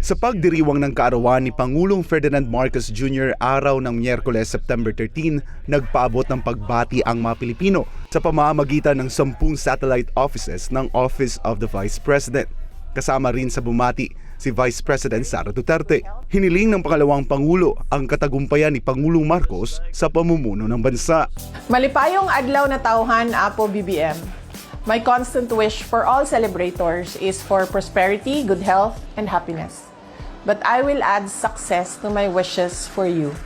Sa pagdiriwang ng kaarawan ni Pangulong Ferdinand Marcos Jr. araw ng Miyerkules, September 13, nagpaabot ng pagbati ang mga Pilipino sa pamamagitan ng sampung satellite offices ng Office of the Vice President. Kasama rin sa bumati si Vice President Sara Duterte. Hiniling ng pangalawang Pangulo ang katagumpayan ni Pangulong Marcos sa pamumuno ng bansa. Malipayong adlaw na tauhan, Apo BBM. My constant wish for all celebrators is for prosperity, good health, and happiness. But I will add success to my wishes for you.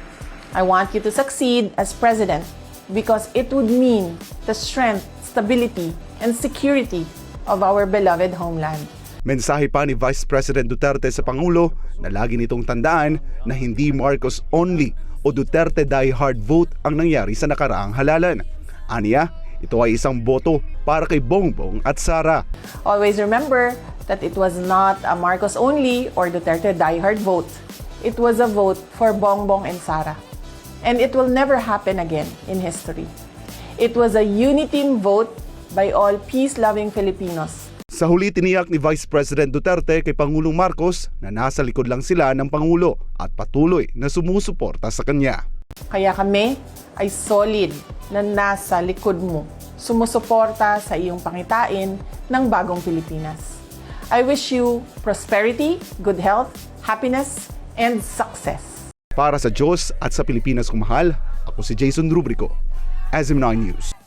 I want you to succeed as president because it would mean the strength, stability, and security of our beloved homeland. Mensahe pa ni Vice President Duterte sa Pangulo na lagi nitong tandaan na hindi Marcos only o Duterte die hard vote ang nangyari sa nakaraang halalan. Aniya, ito ay isang boto para kay Bongbong at Sara. Always remember that it was not a Marcos only or Duterte diehard vote. It was a vote for Bongbong and Sara. And it will never happen again in history. It was a unity vote by all peace-loving Filipinos. Sa huli tiniyak ni Vice President Duterte kay Pangulong Marcos na nasa likod lang sila ng Pangulo at patuloy na sumusuporta sa kanya. Kaya kami ay solid na nasa likod mo, sumusuporta sa iyong pangitain ng bagong Pilipinas. I wish you prosperity, good health, happiness, and success. Para sa Diyos at sa Pilipinas kumahal, ako si Jason Rubrico, SM9 News.